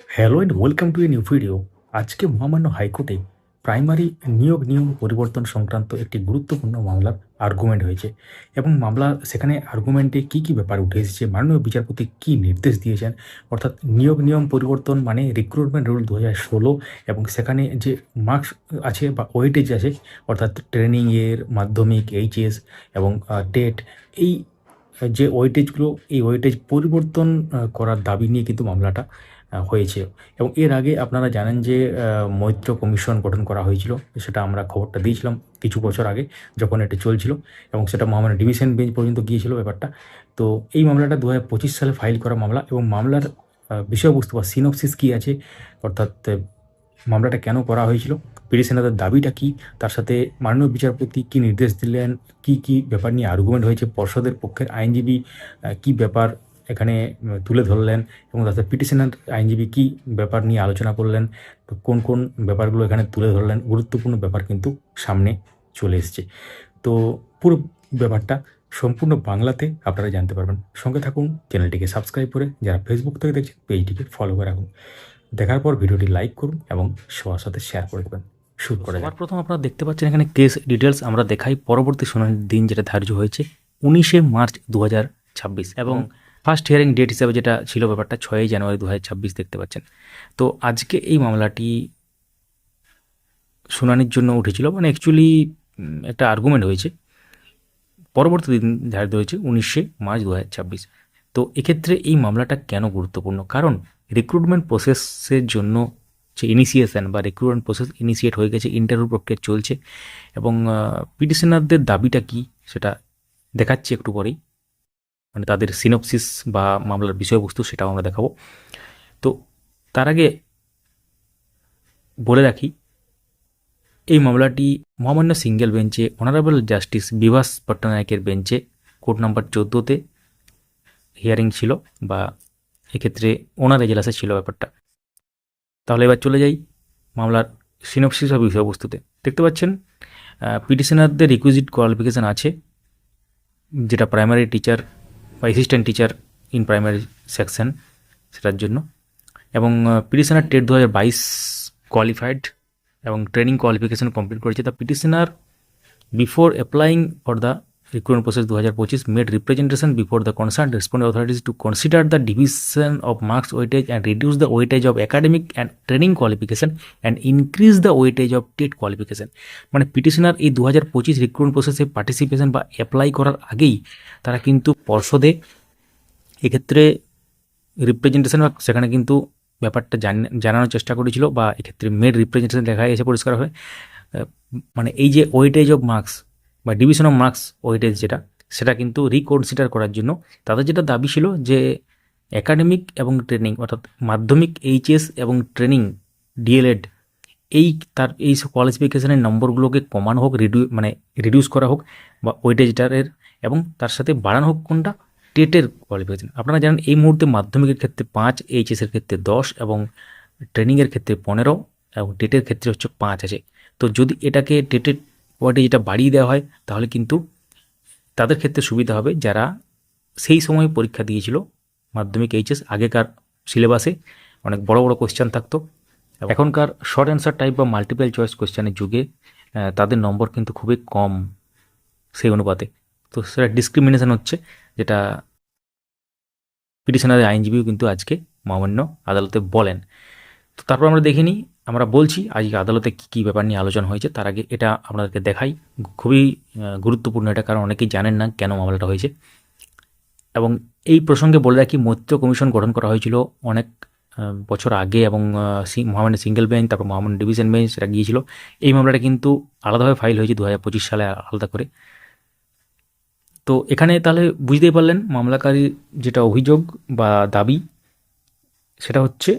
Hello and welcome to a new video আজকে মহামান্য হাইকোর্টে প্রাইমারি নিয়োগ নিয়ম পরিবর্তন সংক্রান্ত একটি গুরুত্বপূর্ণ মামলার আর্গুমেন্ট হয়েছে এবং মামলা সেখানে আর্গুমেন্টে কী কী ব্যাপার উঠে এসেছে, মাননীয় বিচারপতি কী নির্দেশ দিয়েছেন, অর্থাৎ নিয়োগ নিয়ম পরিবর্তন মানে রিক্রুটমেন্ট রুল দু হাজার ষোলো এবং সেখানে যে মার্কস আছে বা ওয়েটেজ আছে, অর্থাৎ ট্রেনিংয়ের মাধ্যমিক এইচএস এবং টেট এই, যে ওয়েটেজগুলো এই ওয়েটেজ পরিবর্তন করার দাবি নিয়ে কিন্তু মামলাটা হয়েছে। এবং এর আগে আপনারা জানেন যে মৈত্র কমিশন গঠন করা হয়েছিল, সেটা আমরা খবরটা দিয়েছিলাম কিছু বছর আগে যখন এটা চলছিল, এবং সেটা মহামান্য ডিভিশন বেঞ্চ পর্যন্ত গিয়েছিল ব্যাপারটা। তো এই মামলাটা দু সালে ফাইল করা মামলা, এবং মামলার বিষয়বস্তু বা সিনপসিস কী আছে, অর্থাৎ মামলাটা কেন করা হয়েছিল, পিটিশনারদের দাবিটা কি, তার সাথে মাননীয় বিচারপতি কি নির্দেশ দিলেন, কি কি ব্যাপার নিয়ে আর্গুমেন্ট হয়েছে, পর্ষদের পক্ষের আইনজীবী কি ব্যাপার এখানে তুলে ধরলেন এবং তাতে পিটিশনার আইনজীবী কী ব্যাপার নিয়ে আলোচনা করলেন তো কোন কোন ব্যাপারগুলো এখানে তুলে ধরলেন গুরুত্বপূর্ণ ব্যাপার কিন্তু সামনে চলে এসছে। তো পুরো ব্যাপারটা সম্পূর্ণ বাংলাতে আপনারা জানতে পারবেন। সঙ্গে থাকুন চ্যানেলটিকে সাবস্ক্রাইব করে যারা ফেসবুক থেকে দেখছেন পেজটিকে ফলো করে রাখুন। দেখার পর ভিডিওটি লাইক করুন এবং সবার সাথে শেয়ার করে দেবেন। শুরু করে সবার প্রথম আপনারা দেখতে পাচ্ছেন এখানে কেস ডিটেলস আমরা দেখাই। পরবর্তী শুনানির দিন যেটা ধার্য হয়েছে উনিশে মার্চ দু ছাব্বিশ এবং ফার্স্ট হিয়ারিং ডেট হিসাবে যেটা ছিল ব্যাপারটা ছয়ই জানুয়ারি দু দেখতে পাচ্ছেন। তো আজকে এই মামলাটি শুনানির জন্য উঠেছিল। মানে অ্যাকচুয়ালি একটা আর্গুমেন্ট হয়েছে। পরবর্তী দিন ধার্য হয়েছে উনিশে মার্চ দু তো এক্ষেত্রে এই মামলাটা কেন গুরুত্বপূর্ণ? কারণ রিক্রুটমেন্ট প্রসেসের জন্য যে ইনিশিয়েশন বা রিক্রুটমেন্ট প্রসেস ইনিশিয়েট হয়ে গেছে ইন্টারভিউ প্রক্রিয়া চলছে এবং পিটিশনারদের দাবিটা কি সেটা দেখাচ্ছি একটু পরেই। মানে তাদের সিনপসিস বা মামলার বিষয়বস্তু সেটাও আমরা দেখাবো। তো তার আগে বলে রাখি, এই মামলাটি মহামান্য সিঙ্গেল বেঞ্চে অনারেবল জাস্টিস বিভাস পট্টনায়কের বেঞ্চে কোর্ট নাম্বার চোদ্দোতে হিয়ারিং ছিল বা এক্ষেত্রে ওনার এজলাসে ছিল ব্যাপারটা। তাহলে এবার চলে যাই মামলার সিনপসিস বা বিষয়বস্তুতে। দেখতে পাচ্ছেন পিটিশনারদের রিকুইজিট কোয়ালিফিকেশান আছে, যেটা প্রাইমারি টিচার বা assistant teacher in primary section সেটার জন্য। এবং পিটিশনার টেট দু হাজার বাইশ কোয়ালিফাইড এবং ট্রেনিং কোয়ালিফিকেশন কমপ্লিট করেছে। তা petitioner before applying for the recruitment process দু হাজার পঁচিশ made representation before the concern respond authorities to consider the division of marks weightage and reduce the weightage of academic and training qualification and increase the weightage of TET qualification মানে petitioner এই দু হাজার পঁচিশ recruitment প্রসেসে participation বা apply করার আগেই তারা কিন্তু পর্ষদে এক্ষেত্রে রিপ্রেজেন্টেশন বা সেখানে কিন্তু ব্যাপারটা জানানোর চেষ্টা করেছিল বা এক্ষেত্রে মেড রিপ্রেজেন্টেশন দেখা গেছে পরিষ্কার হয়ে। মানে এই যে ওয়েটেজ অফ মার্কস বা ডিভিশন অফ মার্কস ওয়েটেজ যেটা, সেটা কিন্তু রিকনসিডার করার জন্য তাদের যেটা দাবি ছিল যে একাডেমিক এবং ট্রেনিং অর্থাৎ মাধ্যমিক এইচএস এবং ট্রেনিং ডিএলএড এই তার এই কোয়ালিফিকেশানের নম্বরগুলোকে কমানো হোক রিডিউ মানে রিডিউস করা হোক বা ওয়েটেজটারের এবং তার সাথে বাড়ানো হোক কোনটা? টেটের কোয়ালিফিকেশান আপনারা জানেন এই মুহূর্তে মাধ্যমিকের ক্ষেত্রে পাঁচ এইচএসের ক্ষেত্রে দশ এবং ট্রেনিংয়ের ক্ষেত্রে পনেরো এবং টেটের ক্ষেত্রে হচ্ছে পাঁচ আছে। তো যদি এটাকে টেটের যেটা বাড়িয়ে দেওয়া হয়, তাহলে কিন্তু তাদের ক্ষেত্রে সুবিধা হবে যারা সেই সময় পরীক্ষা দিয়েছিল মাধ্যমিক এইচএস, আগেকার সিলেবাসে অনেক বড় বড় কোশ্চেন থাকতো। এখনকার শর্ট অ্যান্সার টাইপ বা মাল্টিপল চয়েস কোশ্চেনের যুগে তাদের নম্বর কিন্তু খুবই কম সেই অনুপাতে। তো সেটা ডিসক্রিমিনেশন হচ্ছে, যেটা পিটিশনারের আইনজীবীও কিন্তু আজকে মহামান্য আদালতে বলেন। তো তারপর আমরা দেখে নিই আমরা বলছি আজকে আদালতে কী কী ব্যাপার নিয়ে আলোচনা হয়েছে, তার আগে এটা আপনাদেরকে দেখাই। খুবই গুরুত্বপূর্ণ এটা, কারণ অনেকেই জানেন না কেন মামলাটা হয়েছে। এবং এই প্রসঙ্গে বলে রাখি, মৈত্র কমিশন গঠন করা হয়েছিল অনেক বছর আগে এবং মহামান্য সিঙ্গেল বেঞ্চ, তারপর মহামান্য ডিভিশন বেঞ্চ, সেটা গিয়েছিল। এই মামলাটা কিন্তু আলাদাভাবে ফাইল হয়েছে দু হাজার পঁচিশ সালে আলাদা করে। তো এখানে তাহলে বুঝতেই পারলেন মামলাকারীর যেটা অভিযোগ বা দাবি, সেটা হচ্ছে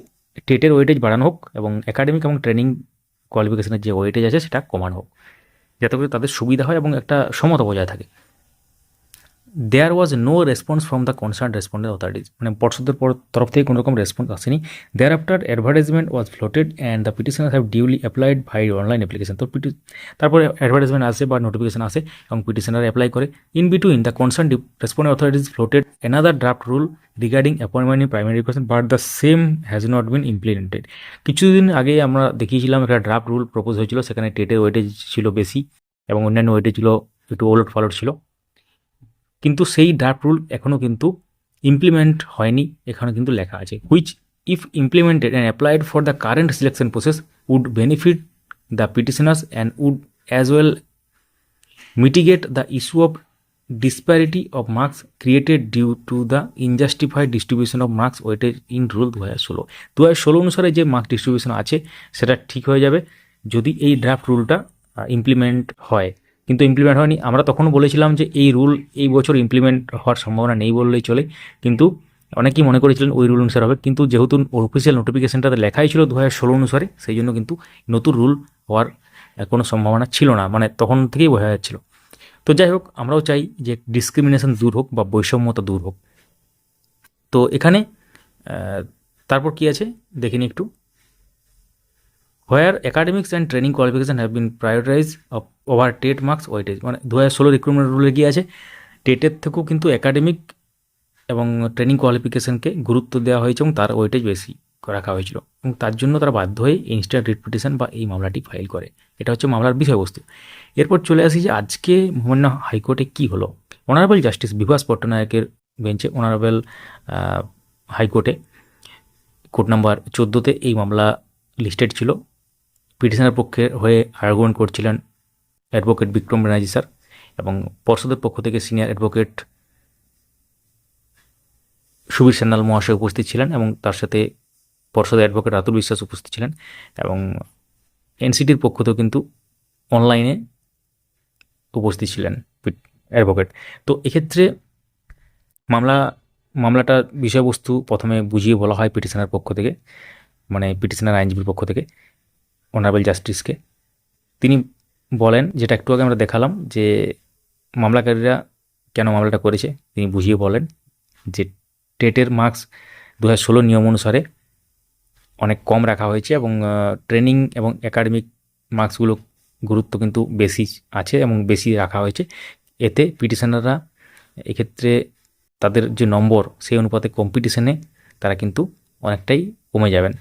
টেটের ওয়েটেজ বাড়ানো হোক এবং একাডেমিক এবং ট্রেনিং কোয়ালিফিকেশনের যে ওয়েটেজ আছে সেটা কমানো হোক। যাতে করে তাদের সুবিধা হয় এবং একটা সমতা বজায় থাকে। There was no response from the concern respondent authorities মানে পর্ষদের পর- তরফ থেকে কোনো রকম রেসপন্স আসেনি। There after advertisement was floated and the petitioner have duly applied by online application তো পিটি তারপরে অ্যাডভার্টাইজমেন্ট আসে বা নোটিফিকেশন আসে এবং পিটিশনার অ্যাপ্লাই করে। In between the concern respondent authorities floated another draft rule regarding appointment in primary education but the same has not been implemented কিছুদিন আগে আমরা দেখিয়েছিলাম একটা ড্রাফট রুল প্রপোজ হয়েছিল, সেখানে টেটের ওয়েটেজ ছিল বেশি এবং অন্যান্য ওয়েটেজ ছিল একটু ওলট ফলট ছিল। কিন্তু সেই ড্রাফট রুল এখনও কিন্তু ইমপ্লিমেন্ট হয়নি, এখানে কিন্তু লেখা আছে which if implemented and applied for the current selection process would benefit the petitioners and would as well mitigate the issue of disparity of marks created due to the injustified distribution of marks weightage in rule দু হাজার ষোলো দু হাজার ষোলো অনুসারে যে mark distribution আছে, সেটা ঠিক হয়ে যাবে যদি এই ড্রাফট রুলটা ইমপ্লিমেন্ট হয়। কিন্তু ইমপ্লিমেন্ট হয়নি। আমরা তখন বলেছিলাম যে এই রুল এই বছর ইমপ্লিমেন্ট হওয়ার সম্ভাবনা নেই বললেই চলে। কিন্তু অনেকেই মনে করেছিলেন ওই রুল অনুসারে হবে। কিন্তু যেহেতু অফিসিয়াল নোটিফিকেশনটাতে লেখাই ছিল দু হাজার ষোলো অনুসারে, সেই জন্য কিন্তু নতুন রুল হওয়ার কোনো সম্ভাবনা ছিল না। মানে তখন থেকেই বোঝা যাচ্ছিল। তো যাই হোক, আমরাও চাই যে ডিসক্রিমিনেশন দূর হোক বা বৈষম্যতা দূর হোক। তো এখানে তারপর কি আছে? দেখিনি একটু। Where academics and training qualification have been prioritize over TET marks weightage মানে দু হাজার ষোলো রিক্রুটমেন্ট রুলে গিয়ে আছে টেটের থেকেও কিন্তু একাডেমিক এবং ট্রেনিং কোয়ালিফিকেশনকে গুরুত্ব দেওয়া হয়েছে এবং তার ওয়েটেজ বেশি রাখা হয়েছিল। এবং তার জন্য তারা বাধ্য হয়ে ইনস্ট্যান্ট রিপিটিশন বা এই মামলাটি ফাইল করে। এটা হচ্ছে মামলার বিষয়বস্তু। এরপর চলে আসি যে আজকে মহামান্য হাইকোর্টে কি হলো? অনারেবল জাস্টিস বিভাস পট্টনায়কের বেঞ্চে অনারেবল হাইকোর্টে, কোর্ট নাম্বার চোদ্দোতে এই মামলা লিস্টেড ছিল। পিটিশনের পক্ষে হয়ে আর্গুমেন্ট করছিলেন অ্যাডভোকেট বিক্রম ব্যানার্জি স্যার এবং পর্ষদের পক্ষ থেকে সিনিয়র অ্যাডভোকেট সুবীর সান্যাল মহাশয় উপস্থিত ছিলেন এবং তার সাথে পর্ষদের অ্যাডভোকেট রাতুল বিশ্বাস উপস্থিত ছিলেন এবং এনসিটির পক্ষ কিন্তু অনলাইনে উপস্থিত ছিলেন অ্যাডভোকেট। তো এক্ষেত্রে মামলা মামলাটার বিষয়বস্তু প্রথমে বুঝিয়ে বলা হয় পিটিশনের পক্ষ থেকে মানে পিটিশনের আইনজীবীর পক্ষ থেকে। অনারেবল জাস্টিসকে তিনি বলেন, যেটা একটু আগে আমরা দেখালাম, যে মামলাকারীরা কেন মামলাটা করেছে, তিনি বুঝিয়ে বলেন যে টেটের মার্কস দু হাজার ষোলো নিয়ম অনুসারে অনেক কম রাখা হয়েছে এবং ট্রেনিং এবং একাডেমিক মার্কসগুলো গুরুত্ব কিন্তু বেশি আছে এবং বেশি রাখা হয়েছে। এতে পিটিশনাররা এক্ষেত্রে তাদের যে নম্বর, সেই অনুপাতে কম্পিটিশনে তারা কিন্তু অনেকটাই কমে যাবেন।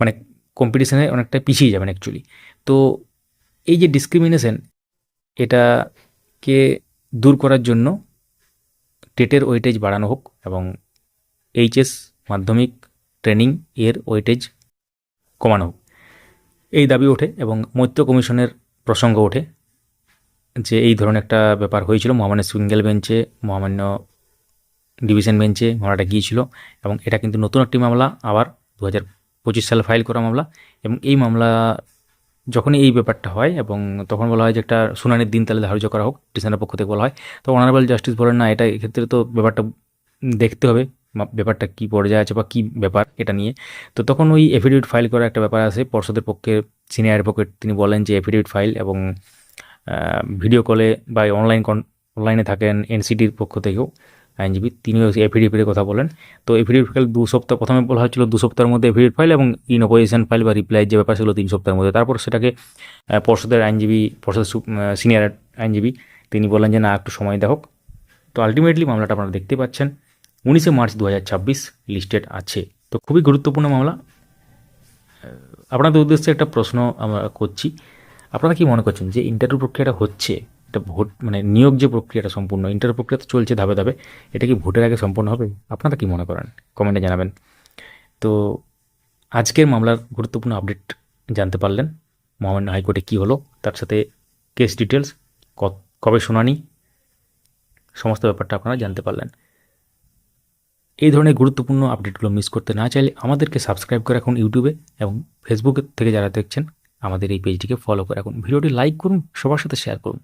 মানে কম্পিটিশনে অনেকটা পিছিয়ে যাবেন অ্যাকচুয়ালি তো এই যে ডিসক্রিমিনেশন এটাকে দূর করার জন্য টেটের ওয়েটেজ বাড়ানো হোক এবং এইচএস মাধ্যমিক ট্রেনিং এর ওয়েটেজ কমানো হোক। এই দাবি ওঠে এবং মৈত্র কমিশনের প্রসঙ্গ ওঠে যে এই ধরনের একটা ব্যাপার হয়েছিল। মহামান্য সিঙ্গেল বেঞ্চে, মহামান্য ডিভিশন বেঞ্চে মামলাটা গিয়েছিল এবং এটা কিন্তু নতুন একটি মামলা আবার দু হাজার পঁচিশ সালে ফাইল করা মামলা এবং এই মামলা যখনই এই ব্যাপারটা হয় এবং তখন বলা হয় যে একটা শুনানির দিন তাহলে ধার্য করা হোক ডিসেন্ডার পক্ষ থেকে বলা হয়। তো অনারেবল জাস্টিস বলেন, না, এটা এক্ষেত্রে তো ব্যাপারটা দেখতে হবে ব্যাপারটা কী পর্যায়ে আছে বা কী ব্যাপার এটা নিয়ে। তো তখন ওই এফিডেভিট ফাইল করার একটা ব্যাপার আছে, পর্ষদের পক্ষে সিনিয়র অ্যাডভোকেট তিনি বলেন যে এফিডেভিট ফাইল এবং ভিডিও কলে বা অনলাইন অনলাইনে থাকেন এনসিটির পক্ষ থেকেও। আইনজীবী, তিনিও এফিডেভিটের কথা বলেন। তো এফিডেভিট ফাইল দু সপ্তাহ, প্রথমে বলা হয়েছিল দু সপ্তাহের মধ্যে এফিডেভিট ফাইল এবং ইন অপোজিশন ফাইল বা রিপ্লাই যে ব্যাপার সেগুলো তিন সপ্তাহের মধ্যে। তারপর সেটাকে পর্ষদের আইনজীবী, পর্ষদের সিনিয়র আইনজীবী, তিনি বলেন যে, না, একটু সময় হোক। তো আলটিমেটলি মামলাটা আপনারা দেখতে পাচ্ছেন। উনিশে মার্চ দু হাজার ছাব্বিশ লিস্টেড আছে। তো খুবই গুরুত্বপূর্ণ মামলা। আপনাদের উদ্দেশ্যে একটা প্রশ্ন আমরা করছি। আপনারা কি মনে করছেন যে ইন্টারভিউ প্রক্রিয়াটা হচ্ছে? এটা ভোট মানে নিয়োগ যে প্রক্রিয়াটা সম্পূর্ণ ইন্টারভিউ প্রক্রিয়া তো চলছে ধাপে ধাপে, এটা কি ভোটের আগে সম্পূর্ণ হবে? আপনারা কি মনে করেন? কমেন্টে জানাবেন। তো আজকের মামলার গুরুত্বপূর্ণ আপডেট জানতে পারলেন, মহামান্য হাইকোর্টে কী হলো, তার সাথে কেস ডিটেলস কবে শুনানি, সমস্ত ব্যাপারটা আপনারা জানতে পারলেন। এই ধরনের গুরুত্বপূর্ণ আপডেটগুলো মিস করতে না চাইলে আমাদেরকে সাবস্ক্রাইব করে রাখুন ইউটিউবে এবং ফেসবুক থেকে যারা দেখছেন আমাদের এই পেজটিকে ফলো করে রাখুন। ভিডিওটি লাইক করুন, সবার সাথে শেয়ার করুন।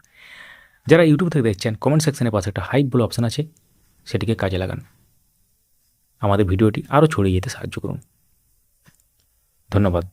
যারা ইউটিউব থেকে দেখছেন কমেন্ট সেকশনের পাশে একটা হাইপ বলে অপশান আছে, সেটিকে কাজে লাগান। আমাদের ভিডিওটি আরও ছড়িয়ে যেতে সাহায্য করুন। ধন্যবাদ।